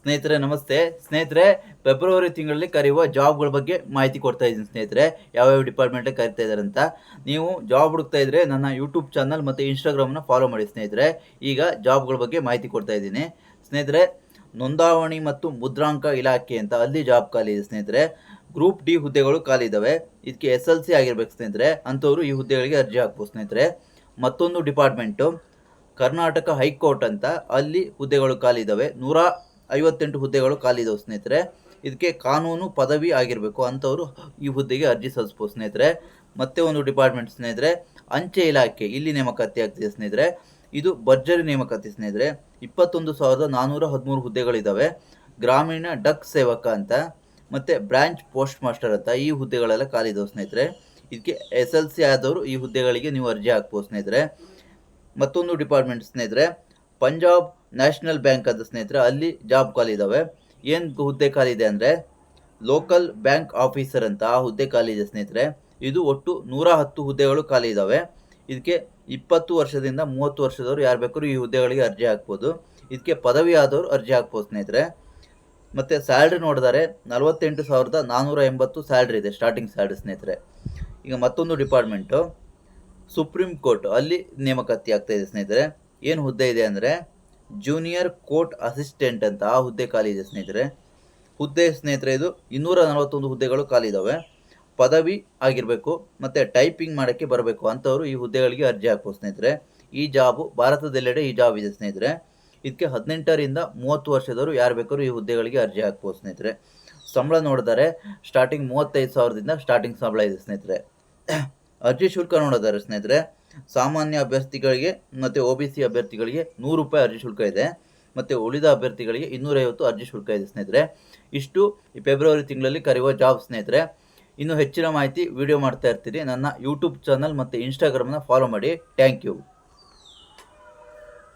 ಸ್ನೇಹಿತರೆ, ನಮಸ್ತೆ. ಸ್ನೇಹಿತರೆ, ಫೆಬ್ರವರಿ ತಿಂಗಳಲ್ಲಿ ಕರೆಯುವ ಜಾಬ್ಗಳ ಬಗ್ಗೆ ಮಾಹಿತಿ ಕೊಡ್ತಾ ಇದ್ದೀನಿ ಸ್ನೇಹಿತರೆ. ಯಾವ್ಯಾವ ಡಿಪಾರ್ಟ್ಮೆಂಟ್ ಕರಿತಾ ಇದ್ದಾರೆ ಅಂತ. ನೀವು ಜಾಬ್ ಹುಡುಕ್ತಾ ಇದ್ರೆ ನನ್ನ ಯೂಟ್ಯೂಬ್ ಚಾನಲ್ ಮತ್ತು ಇನ್ಸ್ಟಾಗ್ರಾಮ್ನ ಫಾಲೋ ಮಾಡಿ ಸ್ನೇಹಿತರೆ. ಈಗ ಜಾಬ್ಗಳ ಬಗ್ಗೆ ಮಾಹಿತಿ ಕೊಡ್ತಾ ಇದ್ದೀನಿ. ಸ್ನೇಹಿತರೆ, ನೋಂದಾವಣಿ ಮತ್ತು ಮುದ್ರಾಂಕ ಇಲಾಖೆ ಅಂತ ಅಲ್ಲಿ ಜಾಬ್ ಖಾಲಿ ಇದೆ ಸ್ನೇಹಿತರೆ. ಗ್ರೂಪ್ ಡಿ ಹುದ್ದೆಗಳು ಖಾಲಿ ಇದ್ದಾವೆ ಇದಕ್ಕೆ ಎಸ್ ಎಲ್ ಸಿ ಆಗಿರ್ಬೇಕು ಸ್ನೇಹಿತರೆ. ಅಂಥವ್ರು ಈ ಹುದ್ದೆಗಳಿಗೆ ಅರ್ಜಿ ಹಾಕ್ಬೋದು ಸ್ನೇಹಿತರೆ. ಮತ್ತೊಂದು ಡಿಪಾರ್ಟ್ಮೆಂಟು, ಕರ್ನಾಟಕ ಹೈಕೋರ್ಟ್ ಅಂತ ಅಲ್ಲಿ ಹುದ್ದೆಗಳು ಖಾಲಿ ಇದ್ದಾವೆ ನೂರ ಐವತ್ತೆಂಟು ಹುದ್ದೆಗಳು ಖಾಲಿ ಇದಾವೆ ಸ್ನೇಹಿತರೆ. ಇದಕ್ಕೆ ಕಾನೂನು ಪದವಿ ಆಗಿರಬೇಕು ಅಂಥವರು ಈ ಹುದ್ದೆಗೆ ಅರ್ಜಿ ಸಲ್ಲಿಸ್ಬೋದು ಸ್ನೇಹಿತರೆ. ಮತ್ತೆ ಒಂದು ಡಿಪಾರ್ಟ್ಮೆಂಟ್ ಸ್ನೇಹಿತರೆ, ಅಂಚೆ ಇಲಾಖೆ, ಇಲ್ಲಿ ನೇಮಕಾತಿ ಆಗ್ತಿದೆ ಸ್ನೇಹಿತರೆ. ಇದು ಭರ್ಜರಿ ನೇಮಕಾತಿ ಸ್ನೇಹಿತರೆ. ಇಪ್ಪತ್ತೊಂದು ಸಾವಿರದ ನಾನ್ನೂರ ಹದಿಮೂರು ಹುದ್ದೆಗಳಿದ್ದಾವೆ ಗ್ರಾಮೀಣ ಡಕ್ ಸೇವಕ ಅಂತ, ಮತ್ತು ಬ್ರಾಂಚ್ ಪೋಸ್ಟ್ ಮಾಸ್ಟರ್ ಅಂತ ಈ ಹುದ್ದೆಗಳೆಲ್ಲ ಖಾಲಿ ಇದಾವೆ ಸ್ನೇಹಿತರೆ. ಇದಕ್ಕೆ ಎಸ್ ಎಲ್ ಸಿ ಆದವರು ಈ ಹುದ್ದೆಗಳಿಗೆ ನೀವು ಅರ್ಜಿ ಹಾಕ್ಬೋದು ಸ್ನೇಹಿತರೆ. ಮತ್ತೊಂದು ಡಿಪಾರ್ಟ್ಮೆಂಟ್ ಸ್ನೇಹಿತರೆ, ಪಂಜಾಬ್ ನ್ಯಾಷನಲ್ ಬ್ಯಾಂಕ್ ಅಂತ ಸ್ನೇಹಿತರೆ, ಅಲ್ಲಿ ಜಾಬ್ ಖಾಲಿ ಇದ್ದಾವೆ ಏನು ಹುದ್ದೆ ಖಾಲಿ ಇದೆ ಅಂದರೆ, ಲೋಕಲ್ ಬ್ಯಾಂಕ್ ಆಫೀಸರ್ ಅಂತ ಆ ಹುದ್ದೆ ಖಾಲಿ ಇದೆ ಸ್ನೇಹಿತರೆ. ಇದು ಒಟ್ಟು ನೂರ ಹತ್ತು ಹುದ್ದೆಗಳು ಖಾಲಿ ಇದ್ದಾವೆ ಇದಕ್ಕೆ ಇಪ್ಪತ್ತು ವರ್ಷದಿಂದ ಮೂವತ್ತು ವರ್ಷದವರು ಯಾರು ಬೇಕಾದ್ರೂ ಈ ಹುದ್ದೆಗಳಿಗೆ ಅರ್ಜಿ ಹಾಕ್ಬೋದು. ಇದಕ್ಕೆ ಪದವಿ ಆದವರು ಅರ್ಜಿ ಹಾಕ್ಬೋದು ಸ್ನೇಹಿತರೆ. ಮತ್ತು ಸ್ಯಾಲ್ರಿ ನೋಡಿದರೆ ನಲವತ್ತೆಂಟು ಸಾವಿರದ ನಾನ್ನೂರ ಎಂಬತ್ತು ಸ್ಯಾಲ್ರಿ ಇದೆ ಸ್ಟಾರ್ಟಿಂಗ್ ಸ್ಯಾಲ್ರಿ ಸ್ನೇಹಿತರೆ. ಈಗ ಮತ್ತೊಂದು ಡಿಪಾರ್ಟ್ಮೆಂಟು. ಸುಪ್ರೀಂ ಕೋರ್ಟ್ ಅಲ್ಲಿ ನೇಮಕಾತಿ ಆಗ್ತಾ ಇದೆ ಸ್ನೇಹಿತರೆ. ಏನು ಹುದ್ದೆ ಇದೆ ಅಂದರೆ ಜೂನಿಯರ್ ಕೋರ್ಟ್ ಅಸಿಸ್ಟೆಂಟ್ ಅಂತ ಆ ಹುದ್ದೆ ಖಾಲಿ ಇದೆ ಸ್ನೇಹಿತರೆ. ಹುದ್ದೆ ಸ್ನೇಹಿತರೆ, ಇದು ಇನ್ನೂರ ನಲವತ್ತೊಂದು ಹುದ್ದೆಗಳು ಖಾಲಿ ಇದ್ದಾವೆ ಪದವಿ ಆಗಿರಬೇಕು, ಮತ್ತು ಟೈಪಿಂಗ್ ಮಾಡೋಕ್ಕೆ ಬರಬೇಕು ಅಂಥವರು ಈ ಹುದ್ದೆಗಳಿಗೆ ಅರ್ಜಿ ಹಾಕ್ಬೋದು ಸ್ನೇಹಿತರೆ. ಈ ಜಾಬು ಭಾರತದೆಲ್ಲೆಡೆ ಈ ಜಾಬ್ ಇದೆ ಸ್ನೇಹಿತರೆ. ಇದಕ್ಕೆ ಹದಿನೆಂಟರಿಂದ ಮೂವತ್ತು ವರ್ಷದವರು ಯಾರು ಬೇಕಾದ್ರೂ ಈ ಹುದ್ದೆಗಳಿಗೆ ಅರ್ಜಿ ಹಾಕ್ಬೋದು ಸ್ನೇಹಿತರೆ. ಸಂಬಳ ನೋಡಿದರೆ ಸ್ಟಾರ್ಟಿಂಗ್ ಮೂವತ್ತೈದು ಸಾವಿರದಿಂದ ಸ್ಟಾರ್ಟಿಂಗ್ ಸಂಬಳ ಇದೆ ಸ್ನೇಹಿತರೆ. ಅರ್ಜಿ ಶುಲ್ಕ ನೋಡಿದರೆ ಸ್ನೇಹಿತರೆ ಸಾಮಾನ್ಯ ಅಭ್ಯರ್ಥಿಗಳಿಗೆ ಮತ್ತು ಒ ಬಿ ಸಿ ಅಭ್ಯರ್ಥಿಗಳಿಗೆ ನೂರು ರೂಪಾಯಿ ಅರ್ಜಿ ಶುಲ್ಕ ಇದೆ. ಮತ್ತು ಉಳಿದ ಅಭ್ಯರ್ಥಿಗಳಿಗೆ ಇನ್ನೂರೈವತ್ತು ಅರ್ಜಿ ಶುಲ್ಕ ಇದೆ ಸ್ನೇಹಿತರೆ. ಇಷ್ಟು ಈ ಫೆಬ್ರವರಿ ತಿಂಗಳಲ್ಲಿ ಕರೆಯುವ ಜಾಬ್ ಸ್ನೇಹಿತರೆ. ಇನ್ನು ಹೆಚ್ಚಿನ ಮಾಹಿತಿ ವಿಡಿಯೋ ಮಾಡ್ತಾ ಇರ್ತೀರಿ. ನನ್ನ ಯೂಟ್ಯೂಬ್ ಚಾನಲ್ ಮತ್ತು ಇನ್ಸ್ಟಾಗ್ರಾಮ್ನ ಫಾಲೋ ಮಾಡಿ. Thank you